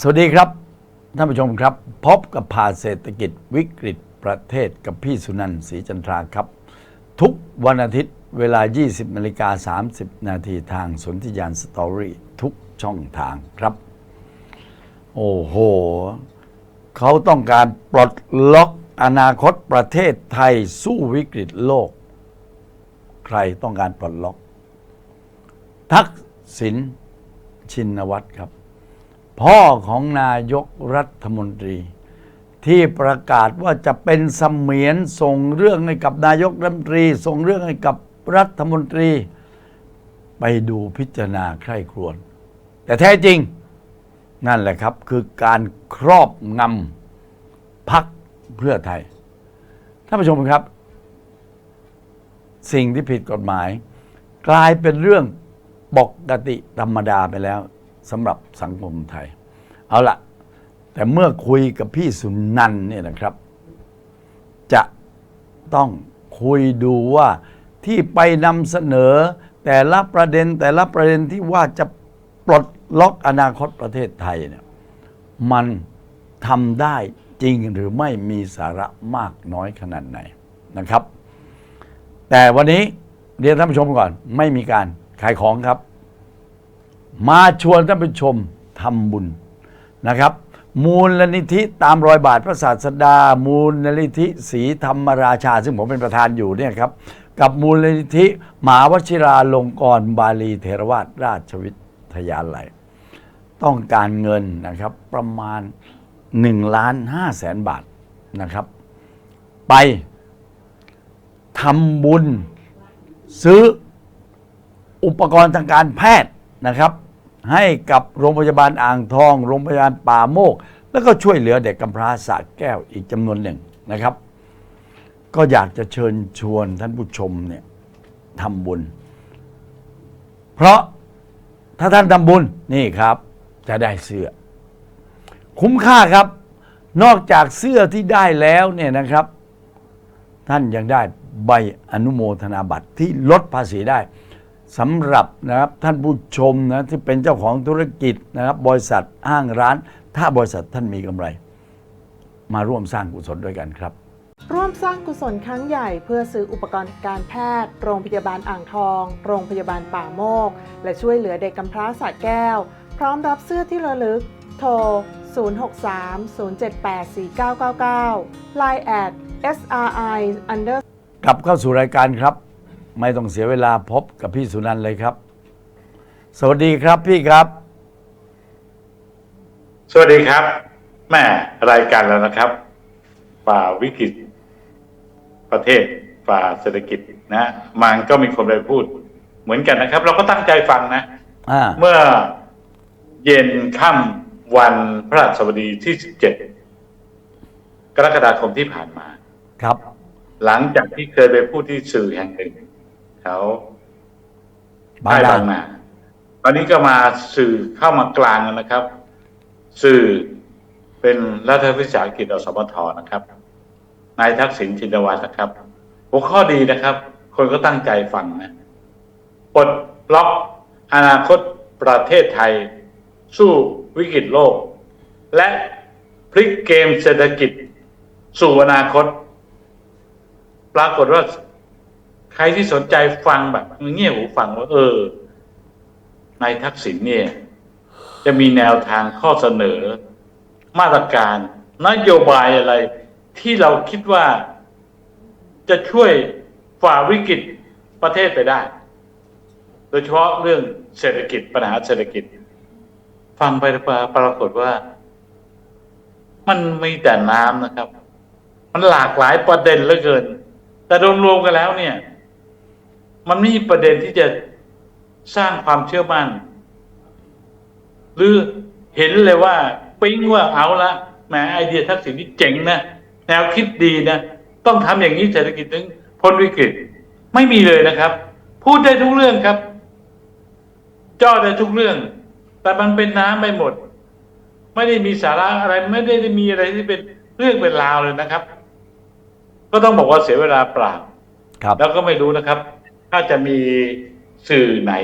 สวัสดีครับ ท่านผู้ชมครับ พบกับผ่าเศรษฐกิจวิกฤตประเทศกับพี่สุนันท์ศรีจันทราครับ ทุกวันอาทิตย์เวลา 20นาฬิกา30 นาทีทางสนธิยานสตอรี่ทุกช่องทางครับ โอ้โห เขาต้องการปลดล็อกอนาคตประเทศไทยสู้วิกฤตโลก ใครต้องการปลดล็อก ทักษิณชินวัตรครับ พ่อของนายกรัฐมนตรี ที่ประกาศว่าจะเป็นเสมียนส่งเรื่องให้กับนายกรัฐมนตรี ส่งเรื่องให้กับรัฐมนตรี ไปดูพิจารณาใคร่ครวญแต่แท้จริง นั่นแหละครับคือการครอบงำพักเพื่อไทยท่านผู้ชมครับ สิ่งที่ผิดกฎหมาย กลายเป็นเรื่องปกติธรรมดาไปแล้ว สำหรับสังคมไทย เอาละแต่เมื่อคุยกับพี่สุนันเนี่ยนะครับ จะต้องคุยดูว่าที่ไปนำเสนอ แต่ละประเด็นแต่ละประเด็นที่ว่าจะปลดล็อกอนาคตประเทศไทยเนี่ยมันทำได้จริงหรือไม่มีสาระมากน้อยขนาดไหนนะครับ แต่วันนี้เรียนท่านผู้ชมก่อน ไม่มีการขายของครับ มาชวนท่านผู้ชมทำบุญนะครับ มูลนิธิตามรอยบาทพระศาสดา มูลนิธิศรีธรรมราชา ซึ่งผมเป็นประธานอยู่เนี่ยครับ กับมูลนิธิมหาวชิราลงกรณ์บาลีเทรวาสราชวิทยาลัย ต้องการเงินนะครับประมาณ1ล้าน5แสนบาทนะครับ ไปทำบุญซื้ออุปกรณ์ทางการแพทย์นะครับ ให้กับโรงพยาบาลอ่างทอง โรงพยาบาลป่าโมก แล้วก็ช่วยเหลือเด็กกำพร้าสระแก้วอีกจำนวนหนึ่งนะครับ ก็อยากจะเชิญชวนท่านผู้ชมเนี่ยทำบุญ เพราะถ้าท่านทำบุญนี่ครับ จะได้เสื้อ คุ้มค่าครับ นอกจากเสื้อที่ได้แล้วเนี่ยนะครับ ท่านยังได้ใบอนุโมทนาบัตรที่ลดภาษีได้ สำหรับนะครับท่านผู้ชมนะที่เป็นเจ้าของธุรกิจนะครับบริษัทห้างร้าน ถ้าบริษัทท่านมีกำไร มาร่วมสร้างกุศลด้วยกันครับ ร่วมสร้างกุศลครั้งใหญ่เพื่อซื้ออุปกรณ์การแพทย์ โรงพยาบาลอ่างทอง โรงพยาบาลป่าโมก และช่วยเหลือเด็กกำพร้าสระแก้ว พร้อมรับเสื้อที่ระลึก โทร 063-078-4999 Line at SRI under กลับเข้าสู่รายการครับ ไม่ต้องเสียเวลาพบกับพี่สุนันท์เลยครับ สวัสดีครับพี่ครับ สวัสดีครับแม่รายการแล้วนะครับ ฝ่าวิกฤต ประเทศฝ่าเศรษฐกิจนะมันก็มีคนไปพูด เหมือนกันนะครับ เราก็ตั้งใจฟังนะอ่าเมื่อเย็นค่ำวันพระราชบดีที่ 17 กรกฎาคมที่ผ่านมา ครับ หลังจากที่เคยไปพูดที่สื่อแห่งหนึ่ง แถวบางใต้ดาบางงนาตอนนี้ก็มาสื่อเข้ามากลางแล้วนะครับ สื่อเป็นรัฐวิสาหกิจอสมทนะครับนายทักษิณชินวัตรนะครับหัวข้อดีนะครับ คนก็ตั้งใจฟังนะปลดล็อกอนาคตประเทศไทย สู้วิกฤตโลก และพลิกเกมเศรษฐกิจ สู่อนาคต ปรากฏว่า ใครที่สนใจฟังแบบเงี่ยหูฟังว่า เออนายทักษิณเนี่ย จะมีแนวทางข้อเสนอ มาตรการ นโยบายอะไร ที่เราคิดว่า จะช่วยฝ่าวิกฤตประเทศไปได้ โดยเฉพาะเรื่องเศรษฐกิจปัญหาเศรษฐกิจ ฟังไปปรากฏว่า มันมีแต่น้ำนะครับ มันหลากหลายประเด็นเหลือเกินแต่รวมๆกันแล้วเนี่ย มันไม่มีประเด็นที่จะสร้างความเชื่อมั่น หรือเห็นเลยว่าปิ๊งว่าเอาละแหมไอเดียทักษิณนี่เจ๋งนะแนวคิดดีนะต้องทำอย่างนี้เศรษฐกิจถึงพ้นวิกฤตไม่มีเลยนะครับ พูดได้ทุกเรื่องครับจ่อได้ทุกเรื่อง แต่มันเป็นน้ำไปหมด ไม่ได้มีสาระอะไรไม่ได้มีอะไรที่เป็นเรื่องเป็นราวเลยนะครับ ก็ต้องบอกว่าเสียเวลาเปล่าครับแล้วก็ไม่รู้นะครับ ถ้าจะมีสื่อไหน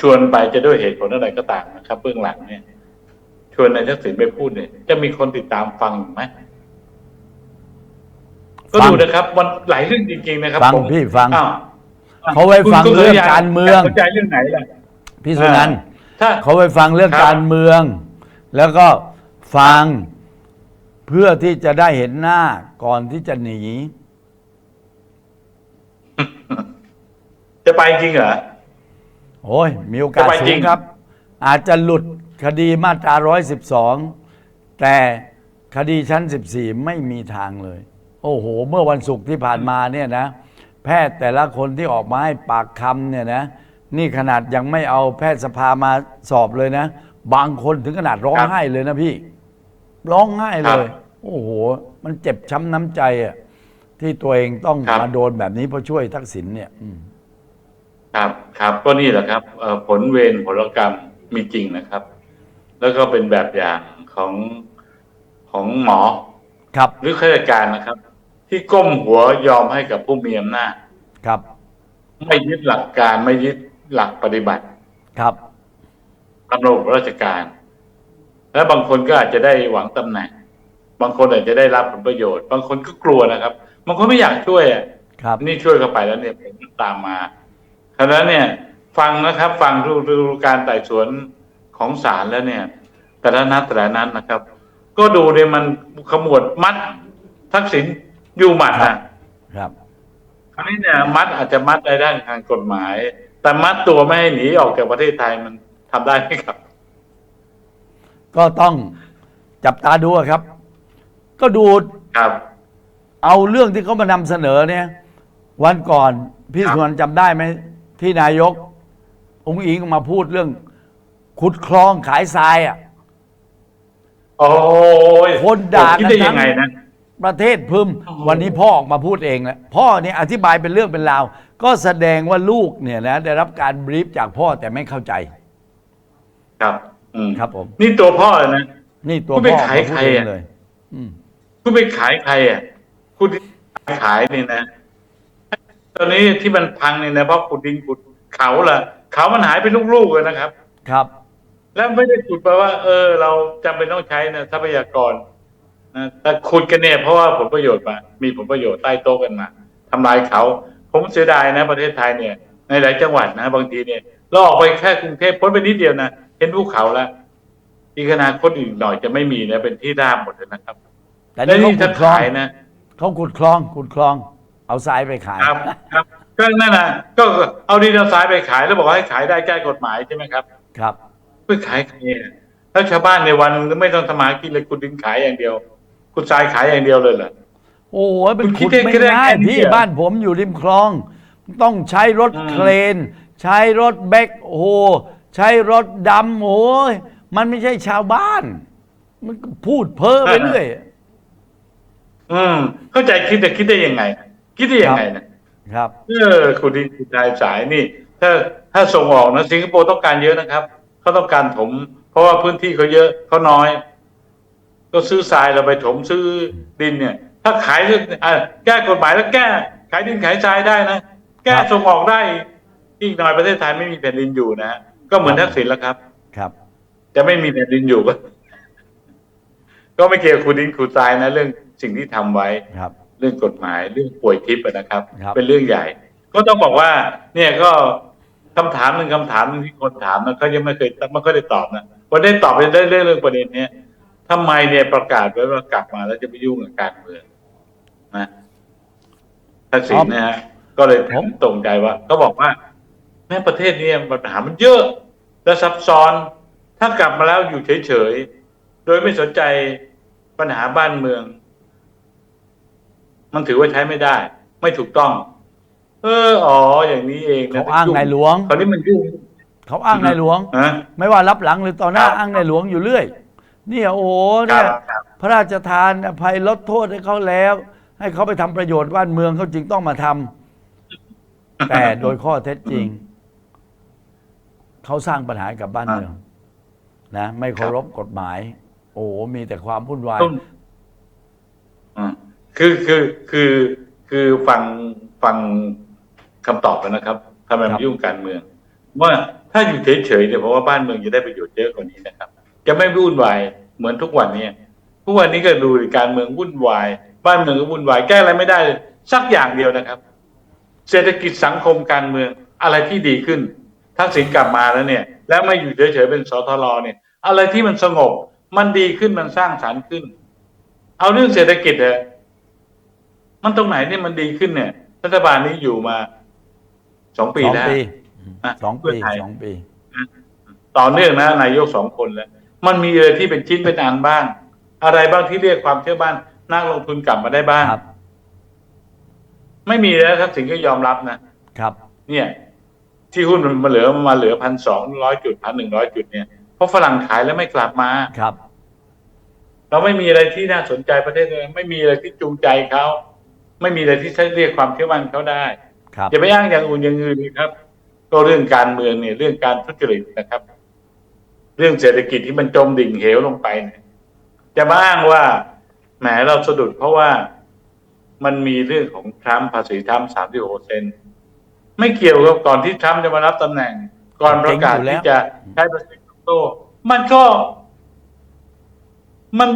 ชวนไปจะด้วยเหตุผลอะไรก็ตามนะครับ เบื้องหลังเนี่ย ชวนนายทักษิณไปพูดเนี่ย จะมีคนติดตามฟังอยู่ไหมก็ฟังดูนะครับมันหลายเรื่องจริงๆนะครับฟังผมพี่ฟังอ้าวเขาไว้ฟังคุณเรื่องสุยการเมืองสนใจเรื่องไหนล่ะพี่สุนันท์ถ้าเขาไปฟังเรื่องครับการเมือง แล้วก็ฟังเพื่อที่จะได้เห็นหน้าก่อนที่จะหนี จะไปจริงเหรอ โอ้ยมีโอกาสจะไปสูจริงงครับ อาจจะหลุดคดีมาตรา 112 แต่คดีชั้น 14 ไม่มีทางเลย โอ้โห เมื่อวันศุกร์ที่ผ่านมาเนี่ยนะ แพทย์แต่ละคนที่ออกมาให้ปากคำเนี่ยนะ นี่ขนาดยังไม่เอาแพทย์สภามาสอบเลยนะ บางคนถึงขนาดร้องครับไห้เลยนะพี่ ร้องไห้คเลรับยโอ้โห มันเจ็บช้ำน้ำใจอะที่ตัวเองต้องครับ มาโดนแบบนี้เพราะช่วยทักษิณเนี่ยอืม ครับครับก็นี่แหละครับเอ่อผลเวรผลกรรมมีจริงนะครับ แล้วก็เป็นแบบอย่างของของหมอครับหรือข้าราชการนะครับ ที่ก้มหัวยอมให้กับผู้มีอำนาจครับ ไม่ยึดหลักการไม่ยึดหลักปฏิบัติครับดำรงราชการ และบางคนก็อาจจะได้หวังตำแหน่ง บางคนอาจจะได้รับผลประโยชน์ บางคนก็กลัวนะครับ บางคนไม่อยากช่วยอะครับ นี่ช่วยเข้าไปแล้วเนี่ยผมตามมา ฉะนั้นเนี่ยฟังนะครับฟังดูดูการไต่สวนของศาลแล้วเนี่ย แต่ละนัดแต่ละนัดนะครับ ก็ดูเนี่ยมันขมวดมัดทักษิณอยู่หมัดนะครับคราวนี้เนี่ยมัดอาจจะมัดในด้านทางกฎหมาย แต่มัดตัวไม่ให้หนีออกจากประเทศไทยมันทำได้ไหมครับ ก็ต้องจับตาดูอะครับ ก็ดูครับ เอาเรื่องที่เขามานำเสนอเนี่ย วันก่อนพี่ครับสวนจำได้ไหม ที่นายกองค์อิงมาพูดเรื่อง ขุดคลองขายทรายอะโอ้ยคนด่าคิดกันได้ทั้ยังงไงนะประเทศพึมโอ้โหวันนี้พ่อออกมาพูดเองแล้วพ่อเนี่ยอธิบายเป็นเรื่องเป็นราว ก็แสดงว่าลูกเนี่ยนะได้รับการบรีฟจากพ่อแต่ไม่เข้าใจ ครับอืมครับผม นี่ตัวพ่อเลยนะนี่ตัวคุณไปพ่อออกขายมาพูใคดรเองอะเลยอืมคุณไปขายใครอะคุณขายนี่นะ ตอนนี้ที่มันพังเนี่ยนะเพราะขุดดินขุดเขาละเขามันหายไปลูกๆเลยนะครับ ครับ แล้วไม่ได้ขุดแปลว่า เออ เราจำเป็นต้องใช้นะทรัพยากรนะแต่ขุดกันเนี่ยเพราะว่าผลประโยชน์มา มีผลประโยชน์ใต้โต๊ะกันมาทำลายเขา ผมเสียดายนะ ประเทศไทยเนี่ย ในหลายจังหวัดนะบางทีเนี่ยเราออกไปแค่กรุงเทพพ้นไปนิดเดียวนะเห็นภูเขาแล้วอีกอนาคตอีกหน่อยจะไม่มีนะเป็นที่ราบหมดเลยนะครับแต่และนี่นี่เขาขุถ้าดคลองขายนะ เขาขุดคลองขุดคลอง เอาทรายไปขาย ครับครับก็นั่นนะก็เอาดินเอาทรายไปขายแล้วบอกว่าให้ขายได้แก้กฎหมายใช่ไหมครับครับเพื่อขายใครอะแล้วชาวบ้านในวันไม่ต้องทำมาหากินเลยคุณดินขายอย่างเดียว คุณทรายขายอย่างเดียวเลยเหรอ โอ้โหเป็นคุณคิขุดดได้ไม่แค่ง่ายแค่นี้พี่เหรอ บ้านผมอยู่ริมคลอง ต้องใช้รถอืมเครน ใช้รถแบกโอ้โหใช้รถดำโอ้ยมันไม่ใช่ชาวบ้าน มันก็พูดเพ้อไปเรื่อย อืมเข้าใจคิดแต่คิดได้ยังไง คิดได้ยังไงนะครับ เออคุณดินคุณทรายสายนี่ ถ้าถ้าส่งออกนะสิงคโปร์ต้องการเยอะนะครับเขาต้องการถม เพราะว่าพื้นที่เขาเยอะเขาน้อย ก็ซื้อทรายเราไปถมซื้อดินเนี่ย ถ้าขายอะแก้กฎหมายแล้วแก้ ขายดินขายทรายได้นะแก้ครับส่งออกได้ อีกหน่อยประเทศไทยไม่มีแผ่นดินอยู่นะฮะก็เหมือนทักษิณแล้วครับ ครับ จะไม่มีแผ่นดินอยู่ก็ก็ไม่เกี่ยวกับคุณดินคุณทรายนะ เรื่องสิ่งที่ทำไว้ครับ เรื่องกฎหมายเรื่องป่วยทิพย์อะนะครับ ครับ เป็นเรื่องใหญ่ ก็ต้องบอกว่า เนี่ยก็คำถามหนึ่งคำถามหนึ่งที่คนถามนะเขายังไม่เคยไม่ค่อยได้ตอบนะวันได้ตอบไปได้เรื่องเรื่องประเด็นเนี้ยทำไมเนี่ยประกาศไว้ว่ากลับมาแล้วจะไม่ยุ่งกับการเมืองนะทักษิณนะฮะก็เลยผมตรงใจว่าเขาบอกว่า แม้ประเทศเนี้ปัญหามันเยอะ และซับซ้อน ถ้ากลับมาแล้วอยู่เฉยๆโดยไม่สนใจปัญหาบ้านเมือง มันถือว่าใช้ไม่ได้ ไม่ถูกต้อง เอออ๋ออย่างนี้เองนะเขาอ้างในหลวง คราวนี้มันยุ่งเขาอ้างในหลวงฮะไม่ว่ารับหลังหรือต่อหน้าครับอ้างในหลวงอยู่เรื่อย เนี่ยโอ้โหคเนี่รัยบครับ พระราชทานอภัยลดโทษให้เขาแล้ว ให้เขาไปทำประโยชน์บ้านเมืองเขาจึงต้องมาทำแต่โดยข้อเท็จจริง เขาสร้างปัญหาให้กับบ้านเมืองนะ ไม่เคารพกฎหมาย โอ้โหมีแต่ความวุ่นวาย ต้องอ่า คือคือคือคือฟังฟังคำตอบแล้วนะครับทำไมมันบยุ่งการเมือง ว่าถ้าอยู่เฉยๆเนี่ยเพราะว่าบ้านเมืองจะได้ประโยชน์เยอะกว่านี้นะครับ จะไม่วุ่นวายเหมือนทุกวันนี้ทุกวันนี้ก็ดูการเมืองวุ่นวาย บ้านเมืองก็วุ่นวายแก้อะไรไม่ได้เลยสักอย่างเดียวนะครับ เศรษฐกิจสังคมการเมืองอะไรที่ดีขึ้น ทักษิณกลับมาแล้วเนี่ย แล้วไม่อยู่เฉยๆเป็นสทรเนี่ย อะไรที่มันสงบ มันดีขึ้นมันสร้างสรรค์ขึ้น เอาเรื่องเศรษฐกิจเถอะ มันตรงไหนเนี่ยมันดีขึ้นเนี่ย รัฐบาลนี้อยู่มาสองปีสองแล้วปีอะสองเพื่ปีอไทยสองปี ต่อเนื่องนะนายกสองคนแล้ว มันมีอะไรที่เป็นชิ้นเป็นอันบ้าง อะไรบ้างที่เรียกความเชื่อมั่นนักลงทุนกลับมาได้บ้าง ครับ ไม่มีแล้วทักษิณก็ยอมรับนะ ครับ เนี่ย ที่หุ้นมันมาเหลือมันมาเหลือพันสองร้อยจุดพันหนึ่งร้อยจุดเนี่ยเพราะฝรั่งขายแล้วไม่กลับมา ครับ เราไม่มีอะไรที่น่าสนใจประเทศเลยไม่มีอะไรที่จูงใจเขา ไม่มีอะไรที่ใช้เรียกความเชื่อมั่นเขาได้ครับอย่าไปอ้างอย่างอื่นอย่างอื่นเลยครับ ก็เรื่องการเมืองเนี่ย เรื่องการทุจริตนะครับ เรื่องเศรษฐกิจที่มันจมดิ่งเหวลงไปเนี่ยจะมาอ้างว่าแหมเราสะดุดเพราะว่ามันมีเรื่องของทรัมป์ภาษีทรัมป์สามสิบหกเซนไม่เกี่ยวกับก่อนที่ทรัมป์จะมารับตำแหน่ง ก่อนประกาศที่จะใช้ภาษีโตมันก็ มัน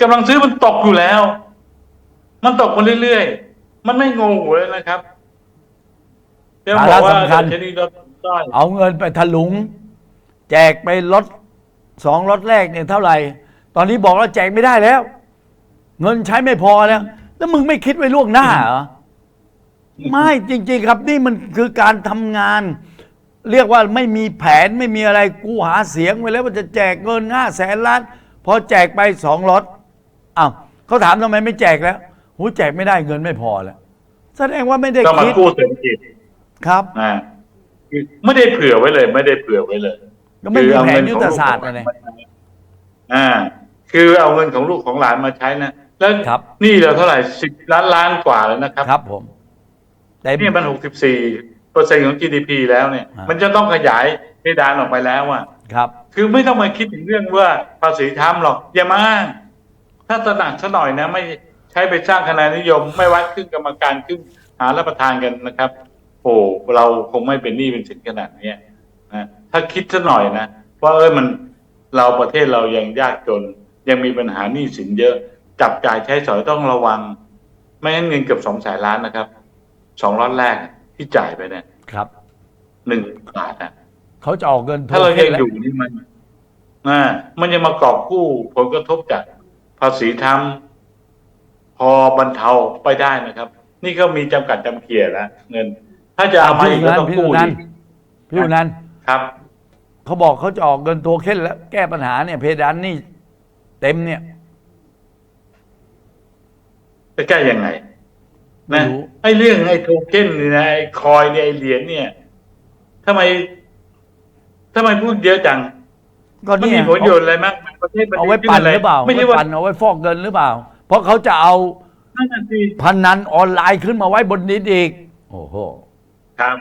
กำลังซื้อมันตกอยู่แล้ว มันตกมาเรื่อยๆ มันไม่งงหัวเลยนะครับจะบอกว่าดัชนีลดต้อยเอาเงินไปถลุง แจกไปรถสองรถแรกเนี่ยเท่าไหร่ ตอนนี้บอกแล้วแจกไม่ได้แล้ว เงินใช้ไม่พอแล้ว แล้วมึงไม่คิดไว้ล่วงหน้าเหรอ ไม่จริง ๆ ครับนี่มันคือการทำงาน เรียกว่าไม่มีแผนไม่มีอะไรกูหาเสียงไว้แล้วว่าจะแจกเงินห้าแสนล้านพอแจกไปสองรถอ้าวเขาถามทำไมไม่แจกแล้ว หูแจกไม่ได้เงินไม่พอแล้วแสดงว่าไม่ได้ก็มาคิดกู้เศรษฐกิจครับนะคือไม่ได้เผื่อไว้เลย ไม่ได้เผื่อไว้เลยก็ไม่มีคือเอาแผเงินนยุทของธลูกศาสตร์อะไรอ่า คือเอาเงินของลูกของหลานมาใช้นะแล้วครับหนี่เราเท่าไหร่สิบล้านล้านกว่าแล้วนะครับ ครับ ผมแต่นี่มันหกสิบสี่เปอร์เซ็นของ GDP แล้วเนี่ยอ่ามัมันจะต้องขยายเพดานออกไปแล้วอะครับ คือไม่ต้องมาคิดถึงเรื่องว่าภาษีทำหรอกอย่ามาอ้างถ้าตระหนักซะหน่อยนะ ไม่ ใช้ไปสร้างคะแนนนิยม ไม่วัดขึ้นกรรมการขึ้นหารับประทานกันนะครับ โอ้เราคงไม่เป็นหนี้เป็นสินขนาดเนี้ยนะถ้าคิดซะหน่อยนะว่าเอ้ยมันเราประเทศเรายังยากจน ยังมีปัญหาหนี้สินเยอะ จับจ่ายใช้สอยต้องระวัง ไม่งั้นเงินเกือบสองแสนล้านนะครับสองล้านแรกที่จ่ายไปเนี่ยครับหนึ่งบาทนะเขาจะออกเงินถ้าเราโทยังแล้วอยู่นี่มันอ่ามันยังมากอบกู้ผลกระทบจากภาษีทำ พอบรรเทาไปได้นะครับ นี่ก็มีจำกัดจำเกียแล้วเงิน ถ้าจะเอามาอีกก็ต้องพี่กู้อุนัอีนกพี่อุนันครับเขาบอกเขาจะออกเงินโทเค็นแล้วแก้ปัญหาเนี่ย เพดานนี่เต็มเนี่ยจะแก้ยังไงไม่นะรู้ไอ้เรื่องไอ้โทเค็นนี่นะไอ้คอยเนี่ยไอ้เหรียญเนี่ยทำไมทำไมพูดเยอะจังก็มันเนี่ยมีผลประโยชน์อะไรมั้งประเทศมันเอาไว้ดีขึ้ปั่นอะไรหรือเปล่าไม่ใช่ไว้ว่าปั่นเอาไว้ฟอกเงินหรือเปล่า เพราะเขาจะเอานั่นน่ะสิพนันออนไลน์ขึ้นมาไว้บนนี้อีก โอ้โห ครับ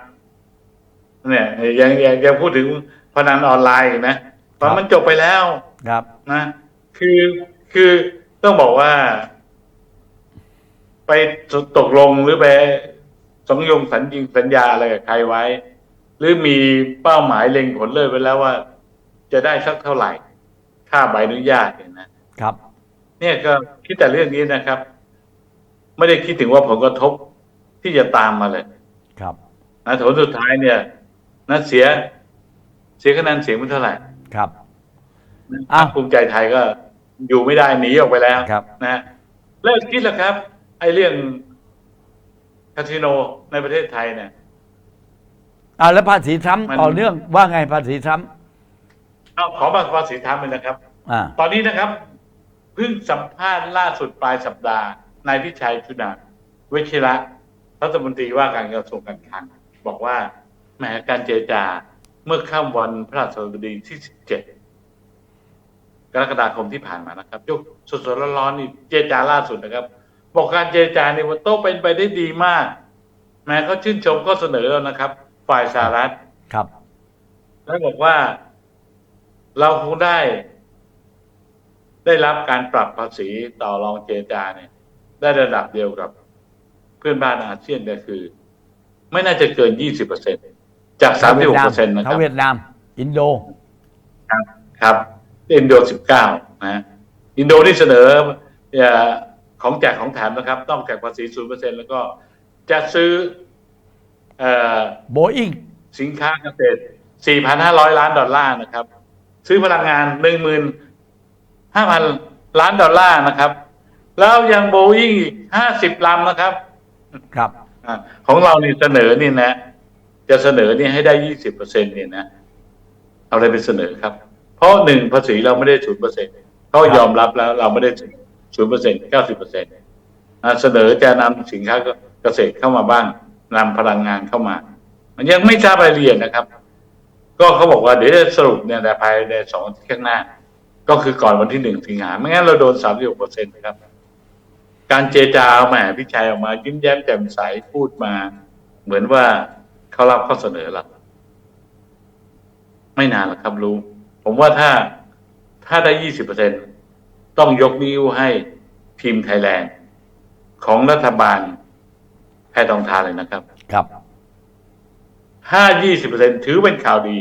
เนี่ยยังยังยังพูดถึงพนันออนไลน์อีกนะตอนมันจบไปแล้วครับ นะ คือคือต้องบอกว่า ไปตกลงหรือไปสงยงสัญญิงสัญญาอะไรกับใครไว้ หรือมีเป้าหมายเล็งผลเลยไว้แล้วว่า จะได้สักเท่าไหร่ ค่าใบอนุญาตเนี่ยนะครับ เนี่ยก็คิดแต่เรื่องนี้นะครับ ไม่ได้คิดถึงว่าผลกระทบที่จะตามมาเลยครับนะผลสุดท้ายเนี่ยนะเสีย เสียคะแนนเสียงมันเท่าไหร่ครับพรอ้าวรคภูมิใจไทยก็อยู่ไม่ได้หนีออกไปแล้วครับนะเลิกคิดแล้วครับ ไอ้เรื่องคาสิโนในประเทศไทยเนี่ยอ่าแล้วภาษีทรัมป์มันต่อเนื่องว่าไงภาษีทรัมป์เอาขอมาภาษีทำเลยนะครับอ่าตอนนี้นะครับเพิ่งสัมภาษณ์ล่าสุดปลายสัปดาห์นายพิชัยชุนาเวชิระรัฐมนตรีว่าการกระทรวงการคลังบอกว่าแหมการเจรจาเมื่อข้ามวันพระราชบดีที่ 17 กรกฎาคมที่ผ่านมานะครับยกสดๆร้อนๆนี่เจรจาล่าสุดนะครับ บอกการเจรจาในวันโต๊ะเป็นไปได้ดีมาก แม้เขาชื่นชมก็เสนอแล้วนะครับ ฝ่ายสหรัฐครับ แล้วบอกว่าเราคงได้ ได้รับการปรับภาษีต่อรองเจรจาเนี่ย ได้ระดับเดียวกับเพื่อนบ้านอาเซียนก็คือ ไม่น่าจะเกิน 20เปอร์เซ็นจาก 36เปอร์เซ็นต์นะคถ้ารับเวียดนาม อินโด ครับอินโด 19 นะอินโดนี่เสนอเอ่อของแจกของแถมนะครับ ต้องแจกภาษี 0%แล้วก็จะซื้อเอ่อโบอิงสินค้าเกษตร 4,500 ล้านดอลลาร์นะครับ ซื้อพลังงาน 15,000ล้านดอลลาร์นะครับ แล้วยังโบอิงอีก50ลำนะครับ ครับอาของเรานี่เสนอนี่นะ จะเสนอนี่ให้ได้20เปอร์เซ็นเนี่ยนะเอาอะไรไปเสนอครับ เพราะหนึ่งภาษีเราไม่ได้0เปอร์เซ็นเขายอมรับแล้วเราไม่ได้0เปอร์เซ็นต์90เปอร์เซ็นต์เสนอจะนำสินค้าเกษตรเข้ามาบ้างนำพลังงานเข้ามา มันยังไม่ทราบรายละเอียดนะครับ ก็เขาบอกว่าเดี๋ยวจะสรุปเนี่ยแต่ภายในสองอาทิตย์ข้างหน้า ก็คือก่อนวันที่หนึ่งสิงหาไม่งั้นเราโดนสามสิบเปอร์เซ็นต์ครับ การเจรจาแหมพี่ชัยออกมา ยิ้มแย้มแจ่มใสพูดมา เหมือนว่าเขารับข้อเสนอเราไม่นานหรอกครับรู้ ผมว่าถ้าถ้าได้ยี่สิบเปอร์เซ็นต้องยกนิ้วให้ทีมไทยแลนด์ ของรัฐบาลแพทองทานเลยนะครับ ครับถ้า20%ถือเป็นข่าวดี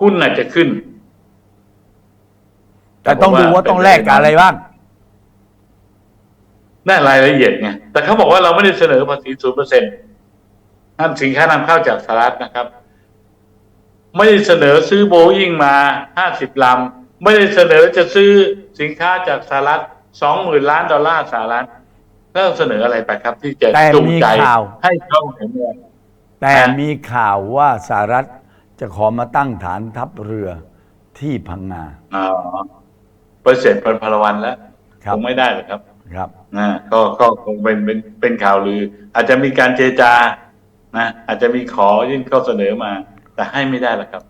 หุ้นอาจจะขึ้น แต่ต้องดูว่าต้องแลกกับอะไรบ้างได้รายละเอียดไงแต่เขาบอกว่าเราไม่ได้เสนอภาษี0%นั่นสินค้านำเข้าจากสหรัฐนะครับ ไม่ได้เสนอซื้อโบอิงมา50ลำไม่ได้เสนอจะซื้อสินค้าจากสหรัฐ20,000ล้านดอลลาร์สหรัฐแล้วเสนออะไรไปครับ ที่จะแต่จูงมีใจข่าวให้เขาเห็นว่าแต่ฮะมีข่าวว่าสหรัฐจะขอมาตั้งฐานทัพเรือที่พังงาอ๋อเปอร์เซ็นต์พันพลวันแล้วครับคงไม่ได้หรอกครับครับนะก็ก็คงเป็นเป็นเป็นข่าวลือ อาจจะมีการเจรจานะอาจจะมีขอยื่นข้อเสนอมา แต่ให้ไม่ได้หรอกครับ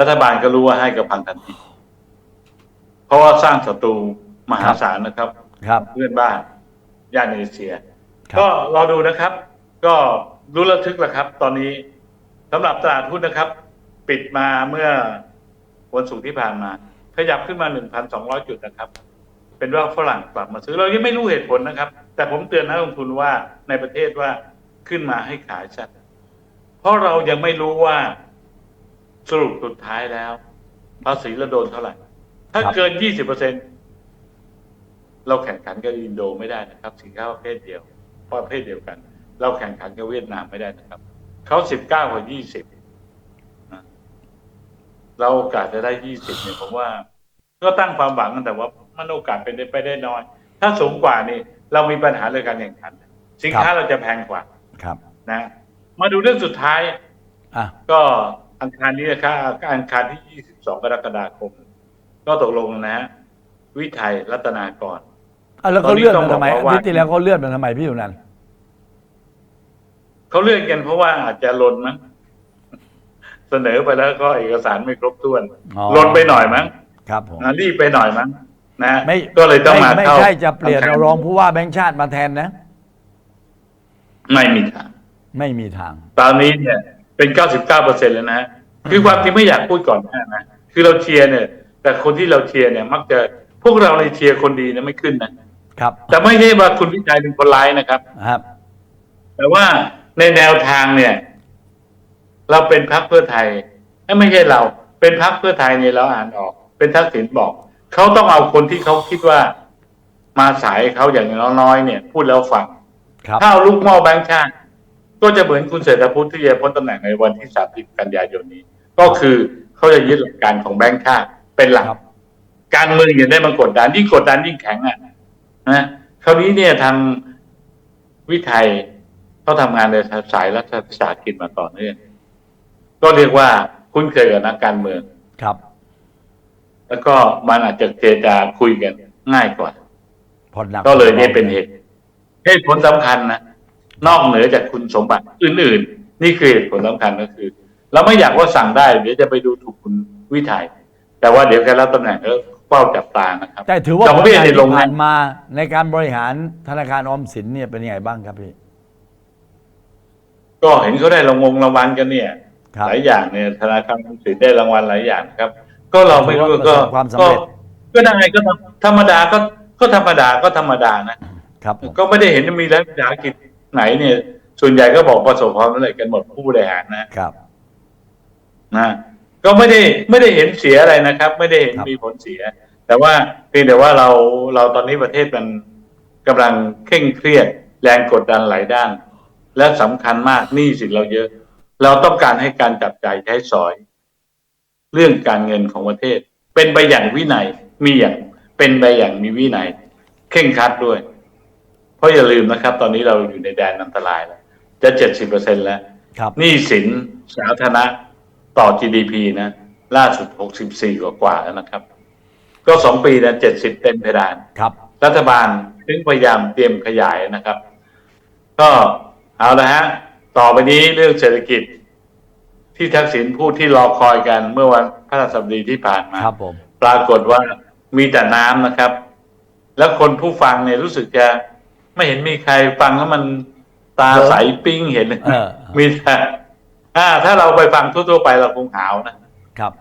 รัฐบาลก็รู้ว่าให้กับพังทันทีเพราะว่าสร้างศัตรูมหาศาลนะครับ ครับ เพื่อนบ้านย่านเอเชียครับก็รอดูนะครับ ก็รู้ระทึกแล้วครับ ตอนนี้สำหรับตลาดหุ้นนะครับ ปิดมาเมื่อวันศุกร์ที่ผ่านมา ขยับขึ้นมา 1,200 จุดนะครับ เป็นว่าฝรั่งกลับมาซื้อเรายังไม่รู้เหตุผลนะครับ แต่ผมเตือนนักลงทุนว่าในประเทศว่าขึ้นมาให้ขายชัด เพราะเรายังไม่รู้ว่าสรุปสุดท้ายแล้ว ภาษีเราโดนเท่าไหร่ ถ้าเกิน 20เปอร์เซ็นเราแข่งขันกับอินโดไม่ได้นะครับ สินค้าประเภทเดียวประเภทเดียวกัน เราแข่งขันกับเวียดนามไม่ได้นะครับเขาสิบเก้ากว่ายี่สิบ เราโอกาสจะได้ยี่สิบเนี่ยผมว่า ก็ตั้งความหวังกันแต่ว่ามันโอกาสเป็นไปได้น้อย ถ้าสูงกว่านี่เรามีปัญหาเรื่องการแข่งขัน สินค้าเราจะแพงกว่าครับนะ มาดูเรื่องสุดท้ายอะก็อังคารนี้นะครับอังคารที่ 22 กรกฎาคม ก็ตกลงนะฮะวิไทยรัตนากรอะแล้วตอเขานนี้เลื่อนต้องมาทำไมบอกอาว่าทิตย์ที่แล้วเขาเลื่อนมาทำไมพี่อยู่นั่นเขาเลื่อนกันเพราะว่าอาจจะลนมั้ง เสนอไปแล้วก็เอกสารไม่ครบถ้วนอ๋อลนไปหน่อยมั้งครับผมอ่ารีบไปหน่อยมั้งนะฮะไม่ก็เลยต้องมาไม่เข้าใช่จะเปลี่ยนอังคเอารองผู้ว่าแบงค์ชาติมาแทนนะ ไม่มีทาง ไม่มีทาง ตอนนี้เนี่ย เป็น99เปอร์เซ็นต์แล้วนะฮะคือความจริงไม่อยากพูดก่อนหน้านะคือเราเชียร์เนี่ย แต่คนที่เราเชียร์เนี่ย มักจะพวกเราในเชียร์คนดีนะไม่ขึ้นนะครับ แต่ไม่ได้ว่าคุณวิชัยเป็นคนร้ายนะครับ ครับ แต่ว่าในแนวทางเนี่ย เราเป็นพรรคเพื่อไทยเอ้ยไม่ใช่เรา เป็นพรรคเพื่อไทยเนี่ยเราอ่านออก เป็นทักษิณบอกเขาต้องเอาคนที่เขาคิดว่า มาสายเขาอย่างน้อยๆเนี่ย พูดแล้วฟังครับถ้าเอาลูกหม้อแบงค์ชาติก็จะเหมือนคุณเศรษฐพุทธที่จะพ้นตำแหน่งในวันที่ 30 กันยายนนี้ ก็คือเขาจะยึดหลักการของแบงค์ชาติเป็นหลักครับการเมืองอย่าได้มากดดันยิ่งกดดันยิ่งแข็งอะนะคราวนี้เนี่ยทางวิไทยเขาทำงานในสายรัฐวิสาหกิจมาต่อเนื่อง ก็เรียกว่าคุ้นเคยกับนักการเมือง ครับ แล้วก็มันอาจจะเจรจาคุยกันง่ายกว่าผ่อนหนักก็เลยเนี่ยเป็นเหตุเหตุผลสำคัญนะนอกเหนือจากคุณสมบัติอื่น ๆ นี่คือเหตุผลสำคัญก็คือ เราไม่อยากว่าสั่งได้เดี๋ยวจะไปดูถูกคุณวิทัยแต่ว่าเดี๋ยวแกรับตำแหน่งก็เฝ้าจับตานะครับ แต่ถือว่าดผอกลเบี้ยงานในที่ลงผ่านะนมาในการบริหารธนาคารออมสินเนี่ยเป็นยังไงบ้างครับพี่ ก็เห็นเขาได้รางวงรางวัลกันเนี่ยครับ หลายอย่างเนี่ยธนาคารออมสินได้รางวัลหลายอย่างครับ ก็เราไม่รู้ถือว่าก็ประสบความสำเร็จก็ก็ได้ก็ธรรมดาก็ก็ธรรมดาก็ธรรมดานะครับผมก็ไม่ได้เห็นมีรัฐวิสาหกิจไหนเนี่ย ส่วนใหญ่ก็บอกประสบความสำเร็จกันหมดผู้บริหารนะครับนะก็ไม่ได้ไม่ได้เห็นเสียอะไรนะครับ ไม่ได้เห็นครับมีผลเสีย แต่ว่าเพียงแต่ว่าเราเราตอนนี้ประเทศมันกำลังเคร่งเครียดแรงกดดันหลายด้าน และสำคัญมากหนี้สินเราเยอะ เราต้องการให้การจับจ่ายใช้สอย เรื่องการเงินของประเทศ เป็นไปอย่างวินัยมีอย่างเป็นไปอย่างมีวินัยเข่งครัดด้วย เพราะอย่าลืมนะครับ ตอนนี้เราอยู่ในแดนอันตรายแล้ว จะเจ็ดสิบเปอร์เซ็นแล้วครับหนี้สินสาธารณะต่อ GDP นะ ล่าสุด64กว่ากว่าแล้วนะครับ ก็สองปีนะ70เต็มเพดานครับ รัฐบาลถึงพยายามเตรียมขยายนะครับ ก็เอาละฮะ ต่อไปนี้เรื่องเศรษฐกิจ ที่ทักษิณพูดที่รอคอยกันเมื่อวันพฤหัสบดีที่ผ่านมาครับผมปรากฏว่ามีแต่น้ำนะครับ แล้วคนผู้ฟังเนี่ยรู้สึกจะไม่เห็นมีใครฟังแล้วมันตาใสปิ้งเห็นเออมีแต่อ่าถ้าเราไปฟังทั่วๆไปเราคงหาวนะครับ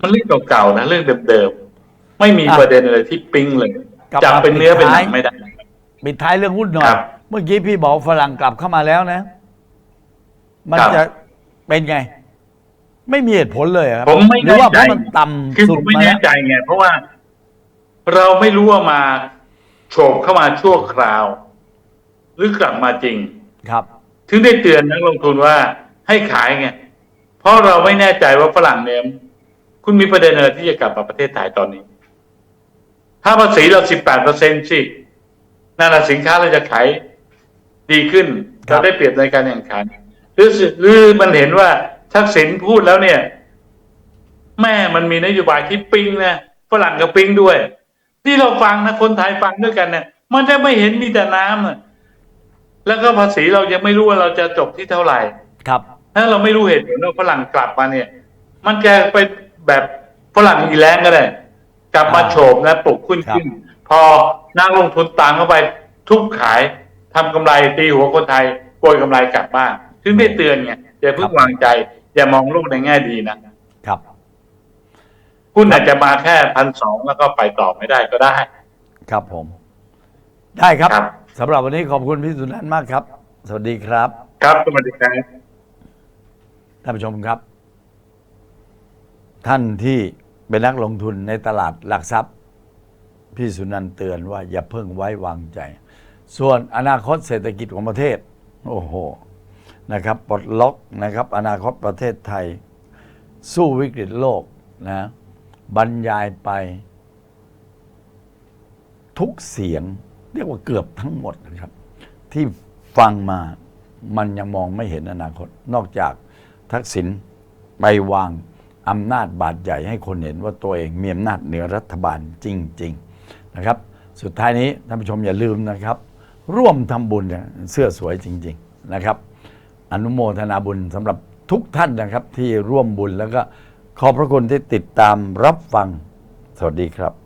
มันเรื่องเก่าๆนะเรื่องเดิมๆไม่มีอะประเด็นอะไรที่ปิ้งเลยกลับจับมาเป็นเนื้อปิเป็นดหท้านัยงไม่ได้ปิดท้ายเรื่องหุ้นหน่อยครับเมื่อกี้พี่บอกฝรั่งกลับเข้ามาแล้วนะ มันครับจะเป็นไง ไม่มีเหตุผลเลยครับผมไม่หรือว่าเพแน่ใจราะมันต่ำคือสุผดมไม่มาแน่แล้วใจไงเพราะว่าเราไม่รู้ว่ามาโฉบเข้ามาชั่วคราว หรือกลับมาจริง ครับ ถึงได้เตือนนักลงทุนว่าให้ขายไง เพราะเราไม่แน่ใจว่าฝรั่งเนี่ยคุณมีประเด็นอะไรที่จะกลับมาประเทศไทยตอนนี้ ถ้าภาษีเราสิบแปดเปอร์เซ็นสินั่นแหละสินค้าเราจะขายดีขึ้น ครัเราบได้เปรียบในการแข่งขัน หรือสิหรือมันเห็นว่าทักษิณพูดแล้วเนี่ย แม่มันมีนโยบายที่ปิ๊งนะฝรั่งก็ปิ๊งด้วย ที่เราฟังนะคนไทยฟังด้วยกันเนี่ยมันจะไม่เห็นมีแต่น้ำอะแล้วก็ภาษีเรายังไม่รู้ว่าเราจะจบที่เท่าไหร่ ครับ ถ้าเราไม่รู้เหตุผลว่าฝรั่งกลับมาเนี่ย มันจะไปแบบฝรั่งอีแรงก็ได้กลับมาอ่าโฉบนะปลุกขึ้นครับขึ้น พอนักลงทุนตามเข้าไปทุบขายทำกำไรตีหัวคนไทยโกยกำไรกลับบ้าน ถึงได้เตือนไงอย่าเพิ่งวางใจ อย่ามองโลกในแง่ดีนะครับหุ้นอาจจะมาแค่พันสองแล้วก็ไปต่อไม่ได้ก็ได้ ครับผม ได้ครับครับ สำหรับวันนี้ขอบคุณพี่สุนันท์มากครับ สวัสดีครับครับสวัสดีครับ ท่านผู้ชมครับ ท่านที่เป็นนักลงทุนในตลาดหลักทรัพย์ พี่สุนันท์เตือนว่าอย่าเพิ่งไว้วางใจ ส่วนอนาคตเศรษฐกิจของประเทศ โอ้โห นะครับปลดล็อกนะครับอนาคตประเทศไทย สู้วิกฤตโลกนะบรรยายไป ทุกเสียงเรียกว่าเกือบทั้งหมดนะครับ ที่ฟังมามันยังมองไม่เห็นอนาคต นอกจากทักษิณไปวางอำนาจบาดใหญ่ให้คนเห็นว่าตัวเองมีอำนาจเหนือรัฐบาลจริง ๆนะครับ สุดท้ายนี้ท่านผู้ชมอย่าลืมนะครับ ร่วมทำบุญเนี่ยเสื้อสวยจริง ๆ นะครับ อนุโมทนาบุญสำหรับทุกท่านนะครับที่ร่วมบุญแล้วก็ขอบพระคุณที่ติดตามรับฟัง สวัสดีครับ